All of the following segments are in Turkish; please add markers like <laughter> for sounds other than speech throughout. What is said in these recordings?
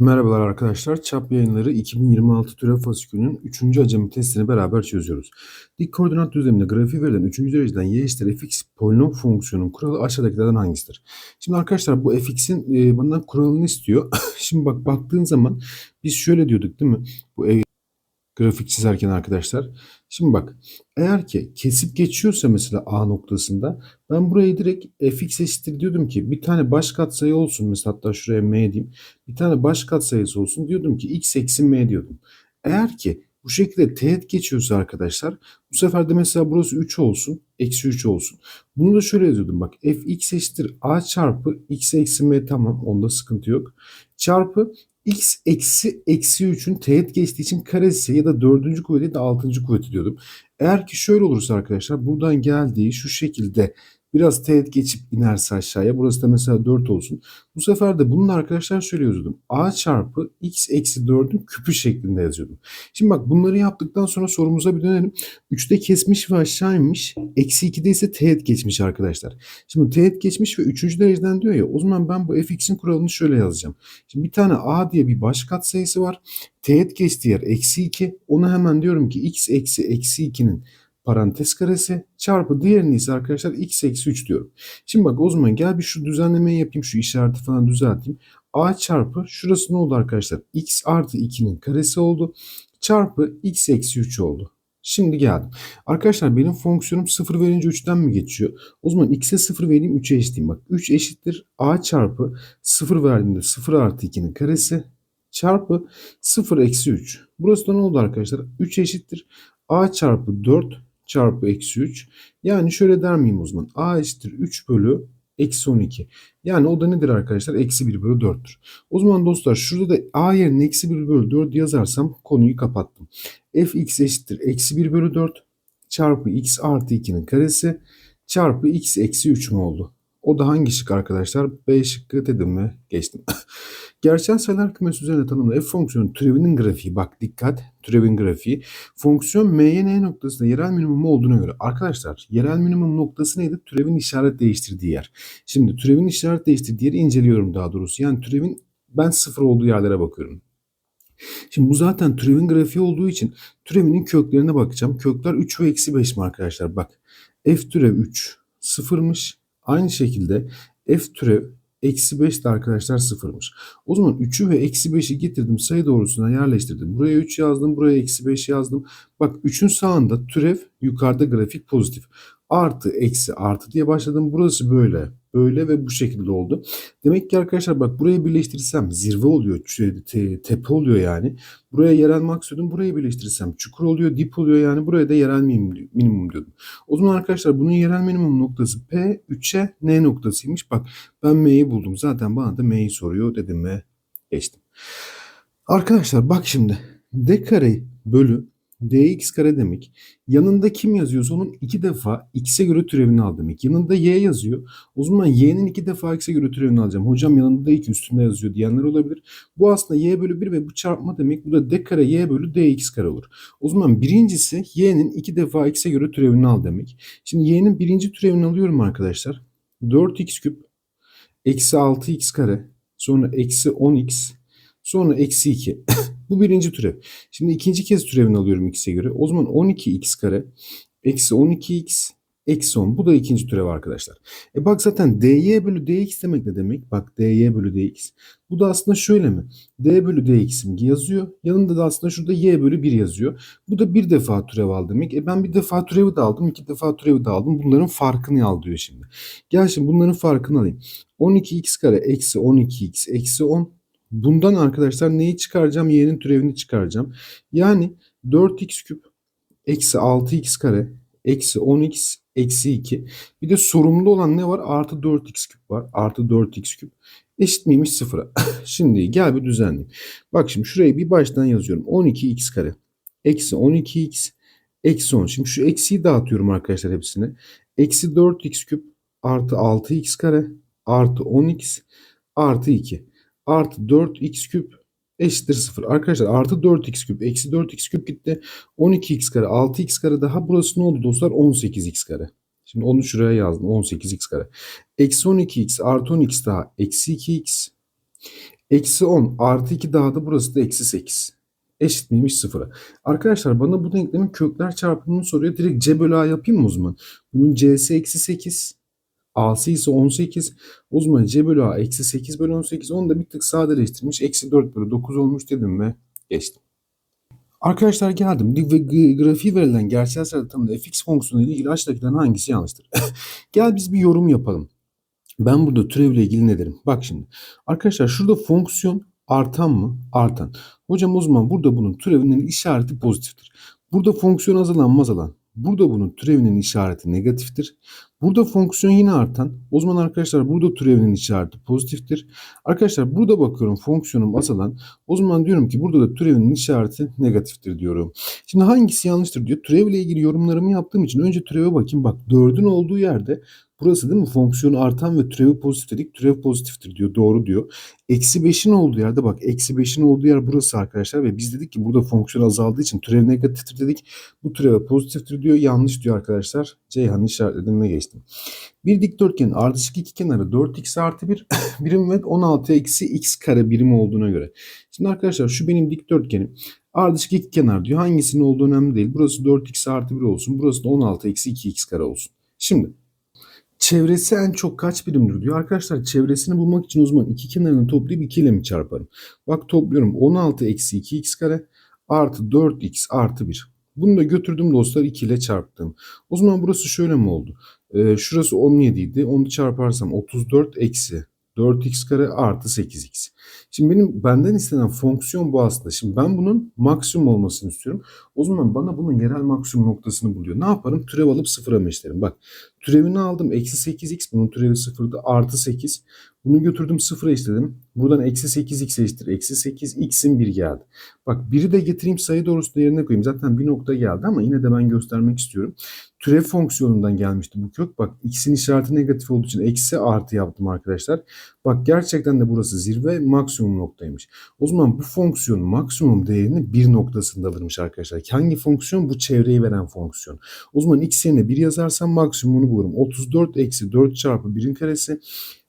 Merhabalar arkadaşlar. Çap yayınları 2026 türev fasikülünün 3. acemi testini beraber çözüyoruz. Dik koordinat düzleminde grafiği verilen 3. dereceden y eşittir fx polinom fonksiyonun kuralı aşağıdakilerden hangisidir? Şimdi arkadaşlar bu fx'in e, benden kuralını istiyor. <laughs> Şimdi bak baktığın zaman biz şöyle diyorduk değil mi? Bu e, grafik çizerken arkadaşlar. Şimdi bak eğer ki kesip geçiyorsa mesela A noktasında ben burayı direkt fx eşittir diyordum ki bir tane baş katsayı olsun mesela hatta şuraya m diyeyim. Bir tane baş katsayısı olsun diyordum ki x eksi m diyordum. Eğer ki bu şekilde teğet geçiyorsa arkadaşlar bu sefer de mesela burası 3 olsun eksi 3 olsun. Bunu da şöyle yazıyordum bak fx eşittir a çarpı x eksi m tamam onda sıkıntı yok. Çarpı x eksi eksi 3'ün teğet geçtiği için karesi ya da dördüncü kuvveti de altıncı kuvveti diyordum. Eğer ki şöyle olursa arkadaşlar buradan geldiği şu şekilde biraz teğet geçip inerse aşağıya burası da mesela 4 olsun. Bu sefer de bunun arkadaşlar şöyle yazıyordum. a çarpı x eksi 4'ün küpü şeklinde yazıyordum. Şimdi bak bunları yaptıktan sonra sorumuza bir dönelim. 3'te kesmiş ve aşağı inmiş. Eksi 2'de ise teğet geçmiş arkadaşlar. Şimdi teğet geçmiş ve 3. dereceden diyor ya o zaman ben bu fx'in kuralını şöyle yazacağım. Şimdi bir tane a diye bir baş katsayısı var. Teğet geçtiği yer eksi 2. Ona hemen diyorum ki x eksi eksi 2'nin parantez karesi çarpı diğerini ise arkadaşlar x eksi 3 diyorum. Şimdi bak o zaman gel bir şu düzenlemeyi yapayım. Şu işareti falan düzelteyim. a çarpı şurası ne oldu arkadaşlar? x artı 2'nin karesi oldu. Çarpı x eksi 3 oldu. Şimdi geldim. Arkadaşlar benim fonksiyonum 0 verince 3'ten mi geçiyor? O zaman x'e 0 vereyim 3'e eşitleyeyim. Bak 3 eşittir a çarpı 0 verdiğimde 0 artı 2'nin karesi çarpı 0 eksi 3. Burası da ne oldu arkadaşlar? 3 eşittir a çarpı 4 çarpı eksi 3. Yani şöyle der miyim o zaman? A eşittir 3 bölü eksi 12. Yani o da nedir arkadaşlar? Eksi 1 bölü 4'tür. O zaman dostlar şurada da A yerine eksi 1 bölü 4 yazarsam konuyu kapattım. fx eşittir eksi 1 bölü 4 çarpı x artı 2'nin karesi çarpı x eksi 3 mü oldu? O da hangi şık arkadaşlar? B şıkkı dedim mi? Geçtim. <laughs> Gerçel sayılar kümesi üzerinde tanımlı f fonksiyonu türevinin grafiği. Bak dikkat türevin grafiği. Fonksiyon m'ye n noktasında yerel minimum olduğuna göre. Arkadaşlar yerel minimum noktası neydi? Türevin işaret değiştirdiği yer. Şimdi türevin işaret değiştirdiği yeri inceliyorum daha doğrusu. Yani türevin ben sıfır olduğu yerlere bakıyorum. Şimdi bu zaten türevin grafiği olduğu için türevinin köklerine bakacağım. Kökler 3 ve eksi 5 mi arkadaşlar? Bak f türev 3 sıfırmış. Aynı şekilde f türev eksi 5 de arkadaşlar sıfırmış. O zaman 3'ü ve eksi 5'i getirdim sayı doğrusuna yerleştirdim. Buraya 3 yazdım buraya eksi 5 yazdım. Bak 3'ün sağında türev yukarıda grafik pozitif. Artı eksi artı diye başladım. Burası böyle böyle ve bu şekilde oldu. Demek ki arkadaşlar bak burayı birleştirirsem zirve oluyor, te, tepe oluyor yani. Buraya yerel maksimum, burayı birleştirirsem çukur oluyor, dip oluyor yani buraya da yerel minimum, minimum diyordum. O zaman arkadaşlar bunun yerel minimum noktası P 3'e N noktasıymış. Bak ben M'yi buldum. Zaten bana da M'yi soruyor dedim ve geçtim. Arkadaşlar bak şimdi D kare bölü dx kare demek. Yanında kim yazıyorsa onun iki defa x'e göre türevini al demek. Yanında y yazıyor. O zaman y'nin iki defa x'e göre türevini alacağım. Hocam yanında da 2 üstünde yazıyor diyenler olabilir. Bu aslında y bölü 1 ve bu çarpma demek. Bu da d kare y bölü dx kare olur. O zaman birincisi y'nin iki defa x'e göre türevini al demek. Şimdi y'nin birinci türevini alıyorum arkadaşlar. 4x küp eksi 6x kare sonra eksi 10x sonra eksi 2. <laughs> Bu birinci türev. Şimdi ikinci kez türevini alıyorum x'e göre. O zaman 12x kare eksi 12x eksi 10. Bu da ikinci türev arkadaşlar. E bak zaten dy bölü dx demek ne demek? Bak dy bölü dx. Bu da aslında şöyle mi? d bölü dx'im yazıyor. Yanında da aslında şurada y bölü 1 yazıyor. Bu da bir defa türev al demek. E ben bir defa türevi de aldım. iki defa türevi de aldım. Bunların farkını al diyor şimdi. Gel şimdi bunların farkını alayım. 12x kare eksi 12x eksi 10 Bundan arkadaşlar neyi çıkaracağım? Y'nin türevini çıkaracağım. Yani 4x küp eksi 6x kare eksi 10x eksi 2. Bir de sorumlu olan ne var? Artı 4x küp var. Artı 4x küp. Eşit miymiş sıfıra? <laughs> şimdi gel bir düzenleyeyim. Bak şimdi şurayı bir baştan yazıyorum. 12x kare eksi 12x eksi 10. Şimdi şu eksiyi dağıtıyorum arkadaşlar hepsine. Eksi 4x küp artı 6x kare artı 10x artı 2 artı 4x küp eşittir 0. Arkadaşlar artı 4x küp eksi 4x küp gitti. 12x kare 6x kare daha burası ne oldu dostlar? 18x kare. Şimdi onu şuraya yazdım. 18x kare. Eksi 12x artı 10x daha eksi 2x. Eksi 10 artı 2 daha da burası da eksi 8. Eşit miymiş sıfıra? Arkadaşlar bana bu denklemin kökler çarpımını soruyor. Direkt c bölü a yapayım mı o zaman? Bunun c'si eksi 8. A'sı ise 18. O zaman c bölü a eksi 8 bölü 18. Onu da bir tık sadeleştirmiş. Eksi 4 bölü 9 olmuş dedim ve geçtim. Arkadaşlar geldim ve grafiği verilen gerçel sayıda tanımlı fx fonksiyonu ile ilgili aşağıdakilerin hangisi yanlıştır? <laughs> Gel biz bir yorum yapalım. Ben burada türevle ilgili ne derim? Bak şimdi. Arkadaşlar şurada fonksiyon artan mı? Artan. Hocam o zaman burada bunun türevinin işareti pozitiftir. Burada fonksiyon azalan mı azalan? Burada bunun türevinin işareti negatiftir. Burada fonksiyon yine artan. O zaman arkadaşlar burada türevinin işareti pozitiftir. Arkadaşlar burada bakıyorum fonksiyonum azalan. O zaman diyorum ki burada da türevinin işareti negatiftir diyorum. Şimdi hangisi yanlıştır diyor. Türevle ilgili yorumlarımı yaptığım için önce türeve bakayım. Bak 4'ün olduğu yerde Burası değil mi? Fonksiyonu artan ve türevi pozitif dedik. Türev pozitiftir diyor. Doğru diyor. Eksi 5'in olduğu yerde bak eksi 5'in olduğu yer burası arkadaşlar. Ve biz dedik ki burada fonksiyon azaldığı için türev negatiftir dedik. Bu türeve pozitiftir diyor. Yanlış diyor arkadaşlar. Ceyhan'ı işaretledim ve geçtim. Bir dikdörtgenin ardışık iki kenarı 4x artı 1 <laughs> birim ve 16 eksi x kare birim olduğuna göre. Şimdi arkadaşlar şu benim dikdörtgenim. Ardışık iki kenar diyor. Hangisinin olduğu önemli değil. Burası 4x artı 1 olsun. Burası da 16 eksi 2x kare olsun. Şimdi Çevresi en çok kaç birimdir diyor. Arkadaşlar çevresini bulmak için o zaman iki kenarını toplayıp 2 ile mi çarparım? Bak topluyorum 16 eksi 2x kare artı 4x artı 1. Bunu da götürdüm dostlar 2 ile çarptım. O zaman burası şöyle mi oldu? Ee, şurası 17 idi. Onu çarparsam 34 eksi 4x kare artı 8x. Şimdi benim benden istenen fonksiyon bu aslında. Şimdi ben bunun maksimum olmasını istiyorum. O zaman bana bunun yerel maksimum noktasını buluyor. Ne yaparım? Türev alıp sıfıra meşlerim. Bak türevini aldım. Eksi 8x bunun türevi sıfırdı. Artı 8. Bunu götürdüm sıfıra eşledim. Buradan eksi 8x eşittir. Eksi 8 x'in 1 geldi. Bak biri de getireyim sayı doğrusunda yerine koyayım. Zaten bir nokta geldi ama yine de ben göstermek istiyorum. Türev fonksiyonundan gelmişti bu kök. Bak x'in işareti negatif olduğu için eksi artı yaptım arkadaşlar. Bak gerçekten de burası zirve maksimum noktaymış. O zaman bu fonksiyon maksimum değerini bir noktasında alırmış arkadaşlar. Hangi fonksiyon? Bu çevreyi veren fonksiyon. O zaman x yerine 1 yazarsam maksimumunu bulurum. 34 eksi 4 çarpı 1'in karesi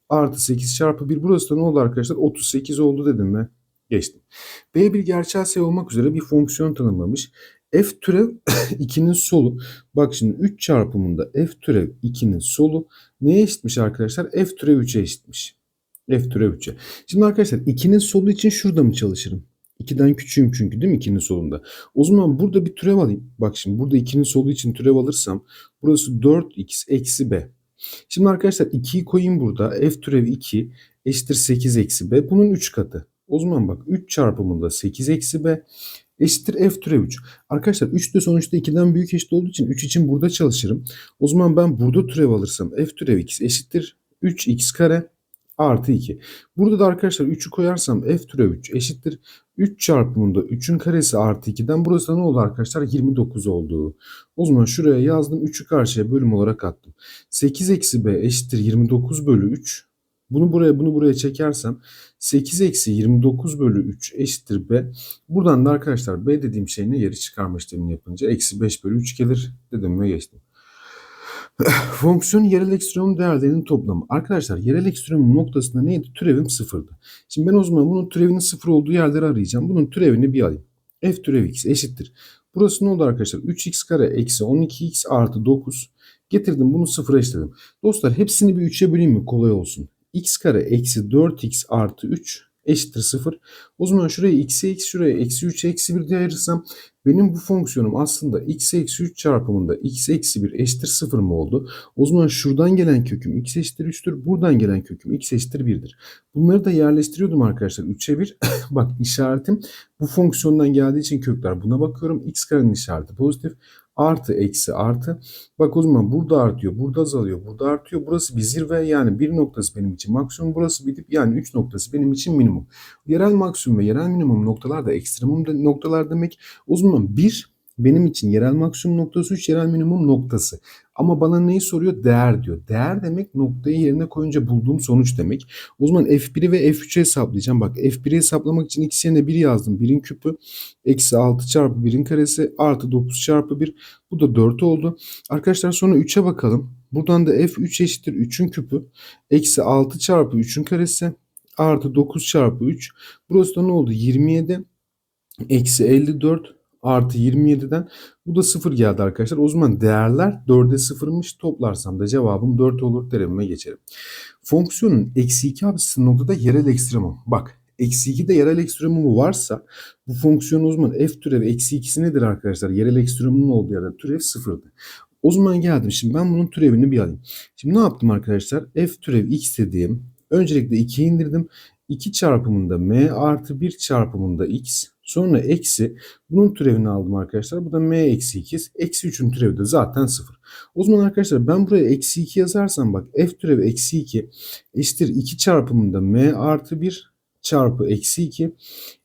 artı 8 çarpı 1. Burası da ne oldu arkadaşlar? 38 oldu dedim ve geçtim. B bir gerçel sayı olmak üzere bir fonksiyon tanımlamış. F türev <laughs> 2'nin solu. Bak şimdi 3 çarpımında F türev 2'nin solu neye eşitmiş arkadaşlar? F türev 3'e eşitmiş. F türev 3'e. Şimdi arkadaşlar 2'nin solu için şurada mı çalışırım? 2'den küçüğüm çünkü değil mi 2'nin solunda? O zaman burada bir türev alayım. Bak şimdi burada 2'nin solu için türev alırsam burası 4x eksi b. Şimdi arkadaşlar 2'yi koyayım burada. F türev 2 eşittir 8 eksi b. Bunun 3 katı. O zaman bak 3 çarpımında 8 eksi b eşittir f türev 3. Arkadaşlar 3 de sonuçta 2'den büyük eşit olduğu için 3 için burada çalışırım. O zaman ben burada türev alırsam f türev x eşittir 3x kare artı 2. Burada da arkadaşlar 3'ü koyarsam f türev 3 eşittir. 3 çarpımında 3'ün karesi artı 2'den burası da ne oldu arkadaşlar? 29 oldu. O zaman şuraya yazdım 3'ü karşıya bölüm olarak attım. 8 eksi b eşittir 29 bölü 3. Bunu buraya bunu buraya çekersem 8 eksi 29 bölü 3 eşittir b. Buradan da arkadaşlar b dediğim şey ne? Yeri çıkarma işlemini yapınca eksi 5 bölü 3 gelir dedim ve geçtim. <sighs> Fonksiyon yerel ekstremum değerlerinin toplamı. Arkadaşlar yerel ekstremum noktasında neydi? Türevim sıfırdı. Şimdi ben o zaman bunun türevinin sıfır olduğu yerleri arayacağım. Bunun türevini bir alayım. F türev x eşittir. Burası ne oldu arkadaşlar? 3x kare eksi 12x artı 9. Getirdim bunu sıfıra eşledim. Dostlar hepsini bir 3'e böleyim mi? Kolay olsun. x kare eksi 4x artı 3 eşittir 0. O zaman şuraya x'e x şuraya eksi 3 eksi 1 diye ayırırsam benim bu fonksiyonum aslında x eksi 3 çarpımında x eksi 1 eşittir 0 mı oldu? O zaman şuradan gelen köküm x eşittir 3'tür. Buradan gelen köküm x eşittir 1'dir. Bunları da yerleştiriyordum arkadaşlar. 3'e 1. <laughs> Bak işaretim bu fonksiyondan geldiği için kökler. Buna bakıyorum. x karenin işareti pozitif artı eksi artı. Bak o zaman burada artıyor, burada azalıyor, burada artıyor. Burası bir zirve yani bir noktası benim için maksimum. Burası bir dip yani üç noktası benim için minimum. Yerel maksimum ve yerel minimum noktalar da ekstremum de, noktalar demek. O zaman bir benim için yerel maksimum noktası 3 yerel minimum noktası. Ama bana neyi soruyor? Değer diyor. Değer demek noktayı yerine koyunca bulduğum sonuç demek. O zaman F1'i ve F3'ü hesaplayacağım. Bak F1'i hesaplamak için x yerine 1 yazdım. 1'in küpü eksi 6 çarpı 1'in karesi artı 9 çarpı 1. Bu da 4 oldu. Arkadaşlar sonra 3'e bakalım. Buradan da F3 eşittir 3'ün küpü eksi 6 çarpı 3'ün karesi artı 9 çarpı 3. Burası da ne oldu? 27 eksi 54 artı 27'den bu da 0 geldi arkadaşlar. O zaman değerler 4'e 0'mış. Toplarsam da cevabım 4 olur derimime geçerim. Fonksiyonun eksi 2 absisi noktada yerel ekstremum. Bak eksi 2 de yerel ekstremumu varsa bu fonksiyon o zaman f türevi eksi 2'si nedir arkadaşlar? Yerel ekstremumun olduğu yerde türev 0'dı. O zaman geldim. Şimdi ben bunun türevini bir alayım. Şimdi ne yaptım arkadaşlar? F türev x dediğim öncelikle 2'yi indirdim. 2 çarpımında m artı 1 çarpımında x sonra eksi bunun türevini aldım arkadaşlar. Bu da m eksi 2. Eksi 3'ün türevi de zaten 0. O zaman arkadaşlar ben buraya eksi 2 yazarsam bak f türevi eksi 2 eşittir 2 çarpımında m artı 1 çarpı eksi 2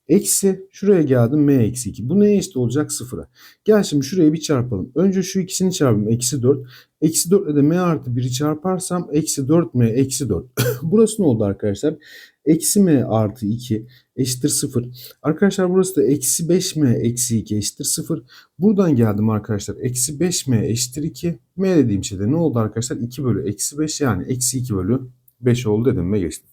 Eksi şuraya geldim m eksi 2. Bu neye eşit olacak? Sıfıra. Gel şimdi şuraya bir çarpalım. Önce şu ikisini çarpayım. Eksi 4. Eksi 4 ile de m artı 1'i çarparsam eksi 4m eksi 4. <coughs> burası ne oldu arkadaşlar? Eksi m artı 2 eşittir 0. Arkadaşlar burası da eksi 5m eksi 2 eşittir 0. Buradan geldim arkadaşlar. Eksi 5m eşittir 2. m dediğim şeyde ne oldu arkadaşlar? 2 bölü eksi 5 yani eksi 2 bölü 5 oldu dedim ve geçtim.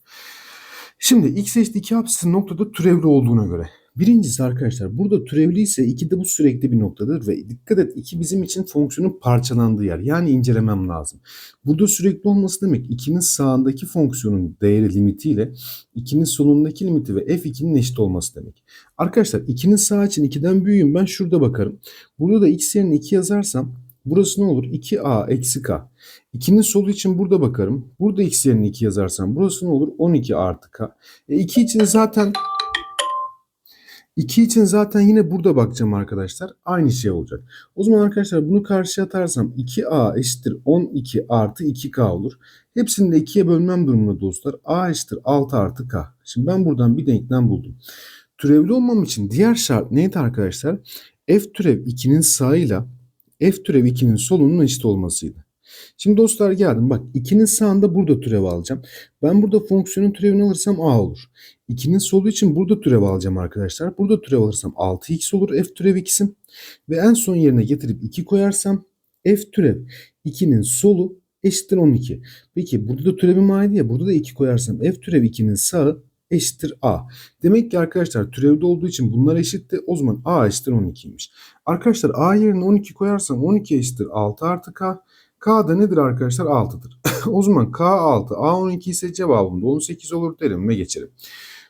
Şimdi x eşit 2 apsisi noktada türevli olduğuna göre. Birincisi arkadaşlar burada türevli ise 2 de bu sürekli bir noktadır ve dikkat et 2 bizim için fonksiyonun parçalandığı yer. Yani incelemem lazım. Burada sürekli olması demek 2'nin sağındaki fonksiyonun değeri limitiyle 2'nin solundaki limiti ve f2'nin eşit olması demek. Arkadaşlar 2'nin sağ için 2'den büyüğüm ben şurada bakarım. Burada da x yerine 2 yazarsam burası ne olur? 2a eksi k. 2'nin solu için burada bakarım. Burada x yerine 2 yazarsam burası ne olur? 12 artı k. E 2 için zaten 2 için zaten yine burada bakacağım arkadaşlar. Aynı şey olacak. O zaman arkadaşlar bunu karşıya atarsam 2a eşittir 12 artı 2k olur. Hepsini de 2'ye bölmem durumunda dostlar. a eşittir 6 artı k. Şimdi ben buradan bir denklem buldum. Türevli olmam için diğer şart neydi arkadaşlar? f türev 2'nin sağıyla f türev 2'nin solunun eşit olmasıydı. Şimdi dostlar geldim. Bak 2'nin sağında burada türev alacağım. Ben burada fonksiyonun türevini alırsam a olur. 2'nin solu için burada türev alacağım arkadaşlar. Burada türev alırsam 6x olur f türev x'in. Ve en son yerine getirip 2 koyarsam f türev 2'nin solu eşittir 12. Peki burada da türevim a'ydı ya. Burada da 2 koyarsam f türev 2'nin sağı eşittir a. Demek ki arkadaşlar türevde olduğu için bunlar eşitti. O zaman a eşittir 12'ymiş. Arkadaşlar a yerine 12 koyarsam 12 eşittir 6 artı k. K da nedir arkadaşlar? 6'dır. <laughs> o zaman K 6, A 12 ise cevabım da 18 olur derim ve geçerim.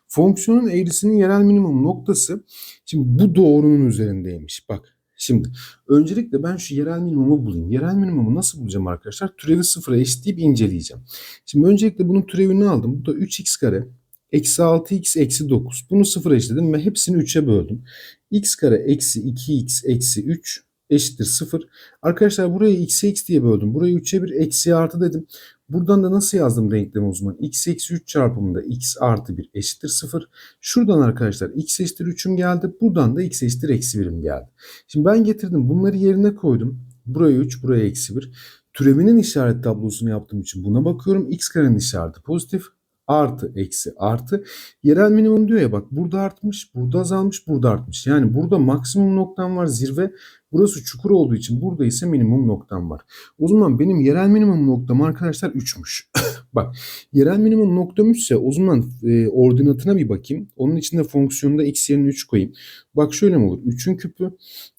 Fonksiyonun eğrisinin yerel minimum noktası şimdi bu doğrunun üzerindeymiş. Bak şimdi öncelikle ben şu yerel minimumu bulayım. Yerel minimumu nasıl bulacağım arkadaşlar? Türevi sıfıra eşitleyip inceleyeceğim. Şimdi öncelikle bunun türevini aldım. Bu da 3x kare eksi 6x eksi 9. Bunu sıfıra eşitledim ve hepsini 3'e böldüm. x kare eksi 2x eksi 3 eşittir 0. Arkadaşlar burayı x'e x diye böldüm. Burayı 3'e 1 eksi artı dedim. Buradan da nasıl yazdım denklemi o zaman? x eksi 3 çarpımında x artı 1 eşittir 0. Şuradan arkadaşlar x eşittir 3'üm geldi. Buradan da x eşittir eksi 1'im geldi. Şimdi ben getirdim bunları yerine koydum. Buraya 3 buraya eksi 1. Türevinin işaret tablosunu yaptığım için buna bakıyorum. x karenin işareti pozitif artı eksi artı. Yerel minimum diyor ya bak burada artmış, burada azalmış, burada artmış. Yani burada maksimum noktam var zirve. Burası çukur olduğu için burada ise minimum noktam var. O zaman benim yerel minimum noktam arkadaşlar 3'müş. <coughs> bak yerel minimum noktam 3 ise o zaman e, ordinatına bir bakayım. Onun içinde fonksiyonda x yerine 3 koyayım. Bak şöyle mi olur? 3'ün küpü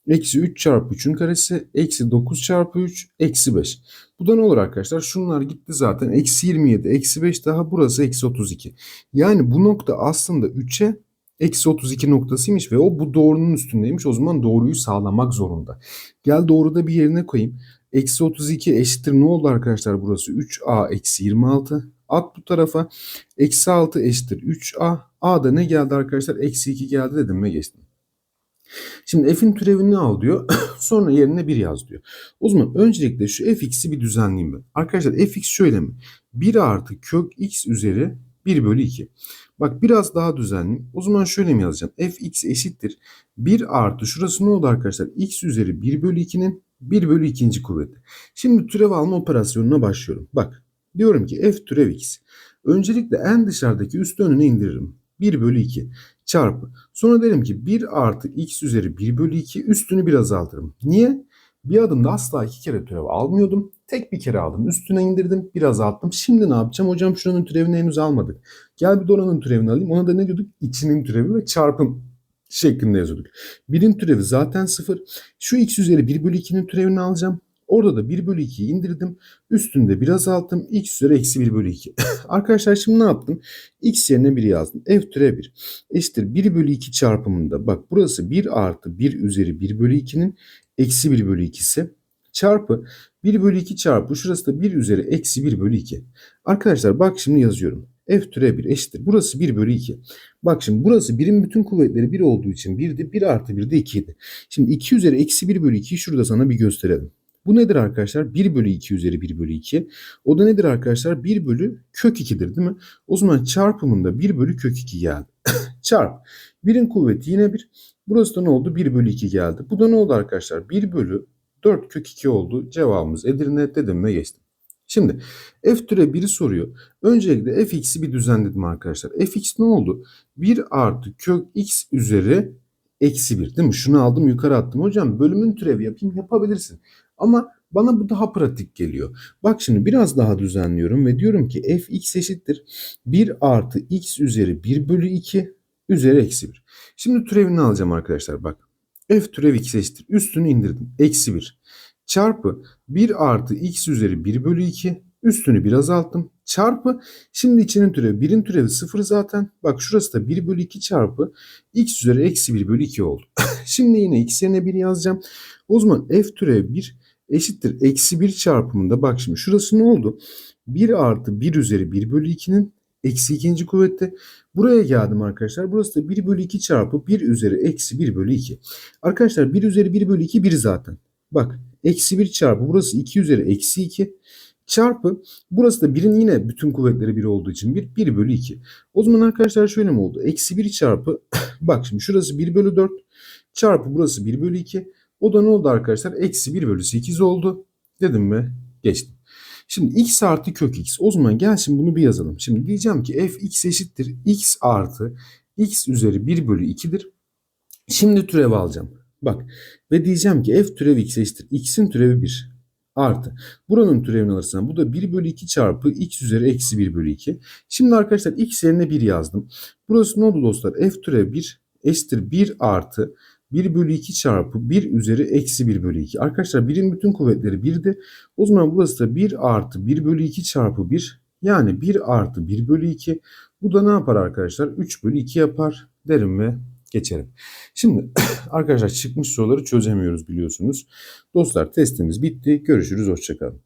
eksi 3 çarpı 3'ün karesi eksi 9 çarpı 3 eksi 5. Bu da ne olur arkadaşlar? Şunlar gitti zaten. Eksi 27, eksi 5 daha burası eksi 32. Yani bu nokta aslında 3'e eksi 32 noktasıymış ve o bu doğrunun üstündeymiş. O zaman doğruyu sağlamak zorunda. Gel doğruda bir yerine koyayım. Eksi 32 eşittir ne oldu arkadaşlar burası? 3a eksi 26. At bu tarafa. Eksi 6 eşittir 3a. A'da ne geldi arkadaşlar? Eksi 2 geldi dedim ve geçtim. Şimdi f'in türevini al diyor. <coughs> Sonra yerine 1 yaz diyor. O zaman öncelikle şu fx'i bir düzenleyeyim ben. Arkadaşlar fx şöyle mi? 1 artı kök x üzeri 1 bölü 2. Bak biraz daha düzenli. O zaman şöyle mi yazacağım? fx eşittir. 1 artı şurası ne oldu arkadaşlar? x üzeri 1 bölü 2'nin 1 bölü 2. kuvveti. Şimdi türev alma operasyonuna başlıyorum. Bak diyorum ki f türev x. Öncelikle en dışarıdaki üst önüne indiririm. 1 bölü 2 çarpı. Sonra derim ki 1 artı x üzeri 1 bölü 2 üstünü bir azaltırım. Niye? Bir adımda asla iki kere türev almıyordum. Tek bir kere aldım. Üstüne indirdim. Biraz attım. Şimdi ne yapacağım? Hocam şuranın türevini henüz almadık. Gel bir de türevini alayım. Ona da ne diyorduk? İçinin türevi ve çarpım şeklinde yazıyorduk. Birin türevi zaten sıfır. Şu x üzeri 1 bölü 2'nin türevini alacağım. Orada da 1 bölü 2'yi indirdim. Üstünde biraz alttım. x üzeri eksi 1 bölü 2. <laughs> Arkadaşlar şimdi ne yaptım? x yerine 1 yazdım. f türe 1 eşittir 1 bölü 2 çarpımında. Bak burası 1 artı 1 üzeri 1 bölü 2'nin eksi 1 bölü 2'si. Çarpı 1 bölü 2 çarpı şurası da 1 üzeri eksi 1 bölü 2. Arkadaşlar bak şimdi yazıyorum. f türe 1 eşittir. Burası 1 bölü 2. Bak şimdi burası 1'in bütün kuvvetleri 1 olduğu için 1'di. 1 artı 1 de 2 idi. Şimdi 2 üzeri eksi 1 bölü 2'yi şurada sana bir gösterelim. Bu nedir arkadaşlar? 1 bölü 2 üzeri 1 bölü 2. O da nedir arkadaşlar? 1 bölü kök 2'dir değil mi? O zaman çarpımında 1 bölü kök 2 geldi. <coughs> Çarp. 1'in kuvveti yine 1. Burası da ne oldu? 1 bölü 2 geldi. Bu da ne oldu arkadaşlar? 1 bölü 4 kök 2 oldu. Cevabımız Edirne dedim ve geçtim. Şimdi f türe 1'i soruyor. Öncelikle fx'i bir düzenledim arkadaşlar. fx ne oldu? 1 artı kök x üzeri eksi 1 değil mi? Şunu aldım yukarı attım. Hocam bölümün türevi yapayım yapabilirsin. Ama bana bu daha pratik geliyor. Bak şimdi biraz daha düzenliyorum ve diyorum ki fx eşittir 1 artı x üzeri 1 bölü 2 üzeri eksi 1. Şimdi türevini alacağım arkadaşlar bak. f türev x eşittir. Üstünü indirdim. Eksi 1 çarpı 1 artı x üzeri 1 bölü 2 üstünü biraz azalttım. Çarpı şimdi içinin türevi 1'in türevi 0 zaten. Bak şurası da 1 bölü 2 çarpı x üzeri eksi 1 bölü 2 oldu. <laughs> şimdi yine x yerine 1 yazacağım. O zaman f türevi 1 eşittir. Eksi 1 çarpımında bak şimdi şurası ne oldu? 1 artı 1 üzeri 1 bölü 2'nin eksi ikinci kuvvette. Buraya geldim arkadaşlar. Burası da 1 bölü 2 çarpı 1 üzeri eksi 1 bölü 2. Arkadaşlar 1 üzeri 1 bölü 2 1 zaten. Bak eksi 1 çarpı burası 2 üzeri eksi 2 çarpı burası da 1'in yine bütün kuvvetleri 1 olduğu için 1, 1 bölü 2. O zaman arkadaşlar şöyle mi oldu? Eksi 1 çarpı <clears throat> bak şimdi şurası 1 bölü 4 çarpı burası 1 bölü 2. O da ne oldu arkadaşlar? Eksi 1 bölü 8 oldu. Dedim mi? Geçtim. Şimdi x artı kök x. O zaman gel şimdi bunu bir yazalım. Şimdi diyeceğim ki f x eşittir x artı x üzeri 1 bölü 2'dir. Şimdi türev alacağım. Bak ve diyeceğim ki f türev x eşittir. x'in türevi 1 artı. Buranın türevini alırsan bu da 1 bölü 2 çarpı x üzeri eksi 1 bölü 2. Şimdi arkadaşlar x yerine 1 yazdım. Burası ne oldu dostlar? f türev 1 eşittir 1 artı 1 bölü 2 çarpı 1 üzeri eksi 1 bölü 2. Arkadaşlar 1'in bütün kuvvetleri 1'di. O zaman burası da 1 artı 1 bölü 2 çarpı 1. Yani 1 artı 1 bölü 2. Bu da ne yapar arkadaşlar? 3 bölü 2 yapar derim ve geçelim. Şimdi <clears throat> arkadaşlar çıkmış soruları çözemiyoruz biliyorsunuz. Dostlar testimiz bitti. Görüşürüz. Hoşçakalın.